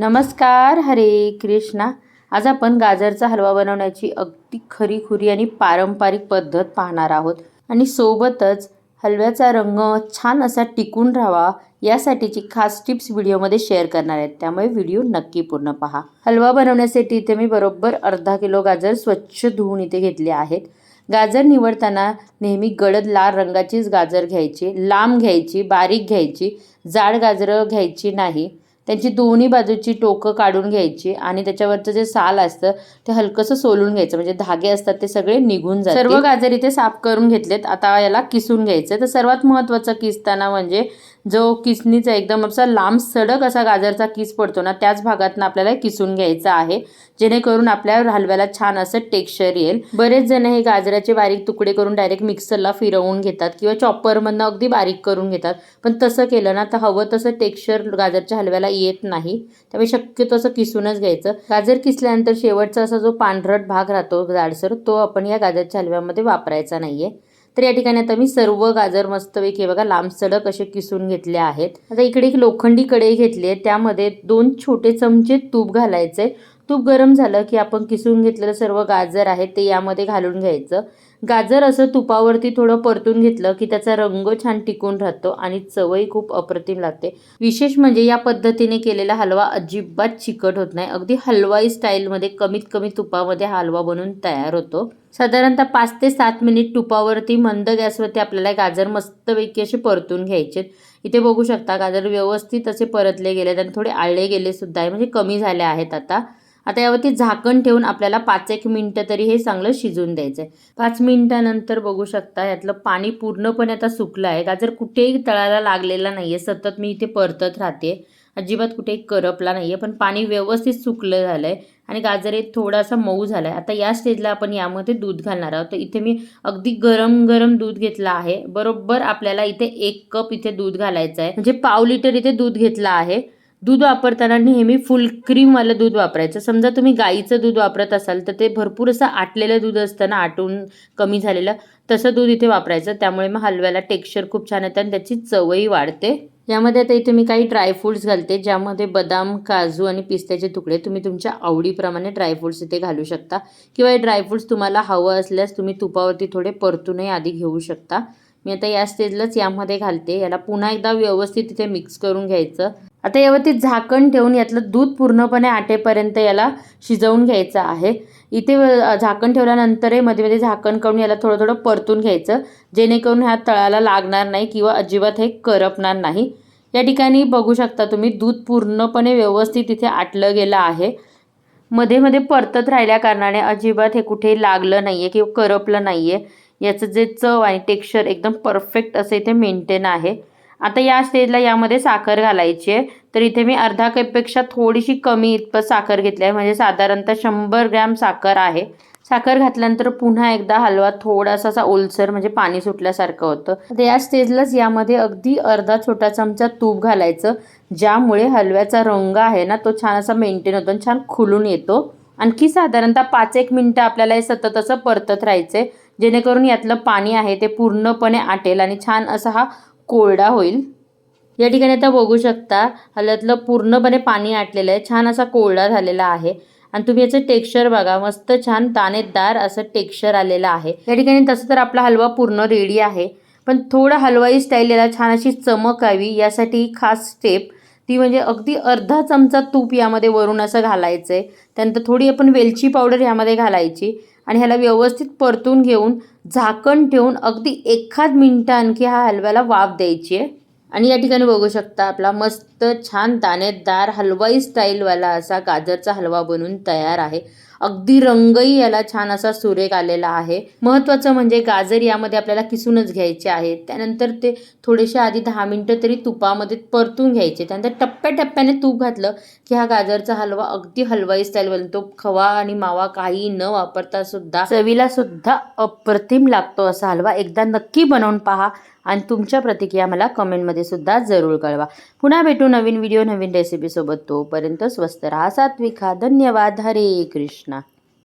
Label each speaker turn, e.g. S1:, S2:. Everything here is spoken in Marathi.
S1: नमस्कार हरे कृष्णा. आज आपण गाजरचा हलवा बनवण्याची अगदी खरीखुरी आणि पारंपरिक पद्धत पाहणार आहोत. आणि सोबतच हलव्याचा रंग छान असा टिकून राहावा यासाठीची खास टिप्स व्हिडिओमध्ये शेअर करणार आहेत. त्यामुळे व्हिडिओ नक्की पूर्ण पहा. हलवा बनवण्यासाठी इथे मी बरोबर अर्धा किलो गाजर स्वच्छ धुवून इथे घेतले आहेत. गाजर निवडताना नेहमी गडद लाल रंगाचीच गाजर घ्यायची लांब घ्यायची बारीक घ्यायची जाड गाजरं घ्यायची नाही. त्यांची दोन्ही बाजूची टोकं काढून घ्यायची आणि त्याच्यावरचं जे साल असतं ते हलकंसं सोलून घ्यायचं. म्हणजे धागे असतात ते सगळे निघून जातात सर्व गाजर इथे साफ करून घेतलेत. आता याला किसून घ्यायचं तर सर्वात महत्त्वाचं किसताना म्हणजे जो किसणीचा एकदम असा लांब सडक असा गाजरचा किस पडतो ना त्याच भागातनं आपल्याला किसून घ्यायचा आहे. जेणेकरून आपल्या हलव्याला छान असं टेक्स्चर येईल. बरेच जण हे गाजराचे बारीक तुकडे करून डायरेक्ट मिक्सरला फिरवून घेतात किंवा चॉपरमधनं अगदी बारीक करून घेतात. पण तसं केलं ना तर हवं तसं टेक्स्चर गाजरच्या हलव्याला येत नाही. त्यामुळे शक्यतो असं किसूनच घ्यायचं. गाजर किसल्यानंतर शेवटचा असा जो पांढरट भाग राहतो जाडसर तो आपण या गाजरच्या हलव्यामध्ये वापरायचा नाही आहे तर या ठिकाणी आता मी सर्व गाजर मस्तपैकी बघा लांब सडक असे किसून घेतले आहेत. आता इकडे एक लोखंडी कढई घेतली आहे. त्यामध्ये दोन छोटे चमचे तूप घालायचे तूप गरम झालं की आपण किसून घेतलेलं सर्व गाजर आहे ते यामध्ये घालून घ्यायचं. गाजर असं तुपावरती थोडं परतून घेतलं की त्याचा रंग छान टिकून राहतो आणि चवही खूप अप्रतिम लागते. विशेष म्हणजे या पद्धतीने केलेला हलवा अजिबात चिकट होत नाही. अगदी हलवाई स्टाईलमध्ये कमीत कमी तुपामध्ये हलवा बनून तयार होतो. साधारणतः पाच ते सात मिनिट तुपावरती मंद गॅसवरती आपल्याला गाजर मस्तपैकी असे परतून घ्यायचे. इथे बघू शकता गाजर व्यवस्थित असे परतले गेलेत आणि थोडे आळले गेले सुद्धा आहे म्हणजे कमी झाले आहेत आता. आता यावरती झाकण ठेवून आपल्याला पाच एक मिनटं तरी हे चांगलं शिजवून द्यायचं आहे पाच मिनटानंतर बघू शकता यातलं पाणी पूर्णपणे आता सुकलं आहे. गाजर कुठेही तळाला लागलेला नाही आहे सतत मी इथे परतत राहते. अजिबात कुठेही करपला नाही आहे पण पाणी व्यवस्थित सुकलं झालं आहे आणि गाजर हे थोडासा मऊ झाला आहे आता या स्टेजला आपण यामध्ये दूध घालणार आहोत. तर इथे मी अगदी गरम गरम दूध घेतलं आहे. बरोबर आपल्याला इथे एक कप इथे दूध घालायचं आहे म्हणजे पाव लिटर इथे दूध घेतलं आहे. दूध वापरताना नेहमी फुल क्रीमवालं दूध वापरायचं. समजा तुम्ही गाईचं दूध वापरत असाल तर ते भरपूर असं आटलेलं दूध असतं ना आटून कमी झालेलं तसं दूध इथे वापरायचं. त्यामुळे मग हलव्याला टेक्स्चर खूप छान येतं आणि त्याची चवही वाढते. यामध्ये आता इथे मी काही ड्रायफ्रूट्स घालते ज्यामध्ये बदाम काजू आणि पिस्त्याचे तुकडे तुम्ही तुमच्या आवडीप्रमाणे ड्रायफ्रूट्स इथे घालू शकता. किंवा हे ड्रायफ्रूट्स तुम्हाला हवं असल्यास तुम्ही तुपावरती थोडे परतूनही आधी घेऊ शकता. मी आता या स्टेजलाच यामध्ये घालते. याला पुन्हा एकदा व्यवस्थित इथे मिक्स करून घ्यायचं. आता यावरती झाकण ठेवून यातलं दूध पूर्णपणे आटेपर्यंत याला शिजवून घ्यायचं आहे. इथे झाकण ठेवल्यानंतरही मध्ये मध्ये झाकण काढून याला थोडं थोडं परतून घ्यायचं. जेणेकरून ह्या तळाला लागणार नाही किंवा अजिबात हे करपणार नाही. या ठिकाणी बघू शकता तुम्ही दूध पूर्णपणे व्यवस्थित इथे आटलं गेलं आहे. मध्ये मध्ये परतत राहिल्या कारणाने अजिबात हे कुठे लागलं नाही आहे किंवा करपलं नाही आहे याचं जे चव आणि टेक्स्चर एकदम परफेक्ट असं इथे मेंटेन आहे. आता या स्टेजला यामध्ये साखर घालायची आहे. तर इथे मी अर्धा कपपेक्षा थोडीशी कमी इतपत साखर घेतली आहे. म्हणजे साधारणतः शंभर ग्रॅम साखर आहे. साखर घातल्यानंतर पुन्हा एकदा हलवा थोडासा असा ओलसर म्हणजे पाणी सुटल्यासारखं होतं. तर या स्टेजलाच यामध्ये अगदी अर्धा छोटा चमचा तूप घालायचं. ज्यामुळे हलव्याचा रंग आहे ना तो छान असा मेंटेन होतो आणि छान खुलून येतो. आणखी साधारणतः पाच एक मिनटं आपल्याला हे सतत असं परतत राहायचं आहे जेणेकरून यातलं पाणी आहे ते पूर्णपणे आटेल आणि छान असा हा कोरडा होईल. या ठिकाणी आता बघू शकता हलव्यातलं पूर्णपणे पाणी आटलेलं आहे. छान असा कोरडा झालेला आहे. आणि तुम्ही याचं टेक्स्चर बघा. मस्त छान दाणेदार असं टेक्स्चर आलेलं आहे. या ठिकाणी तसं तर आपला हलवा पूर्ण रेडी आहे. पण थोडं हलवाई स्टाईल याला छान अशी चमक यावी यासाठी खास स्टेप ती म्हणजे अगदी अर्धा चमचा तूप यामध्ये वरून असं घालायचं आहे त्यानंतर थोडी आपण वेलची पावडर यामध्ये घालायची. आणि ह्याला व्यवस्थित परतून घेऊन झाकण ठेवून अगदी एखाद मिनटं आणखी हा हलव्याला वाफ द्यायची आहे. आणि या ठिकाणी बघू शकता आपला मस्त छान दाणेदार हलवाई स्टाईलवाला असा गाजरचा हलवा बनून तयार आहे. अगदी रंगही याला छान असा सुरेख आलेला आहे. महत्त्वाचं म्हणजे गाजर यामध्ये आपल्याला किसूनच घ्यायचे आहे त्यानंतर ते थोडेसे आधी दहा मिनटं तरी तुपामध्ये परतून घ्यायचे. त्यानंतर टप्प्याटप्प्याने तूप घातलं की हा गाजरचा हलवा अगदी हलवाई स्टाईल बनतो. खवा आणि मावा काही न वापरता सुद्धा चवीला सुद्धा अप्रतिम लागतो असा हलवा. एकदा नक्की बनवून पहा. आणि तुमच्या प्रतिक्रिया मला कमेंटमध्ये सुद्धा जरूर कळवा. पुन्हा भेटू नवीन व्हिडिओ नवीन रेसिपीसोबत तोपर्यंत स्वस्त राहा सात्विक. धन्यवाद. हरे कृष्णा.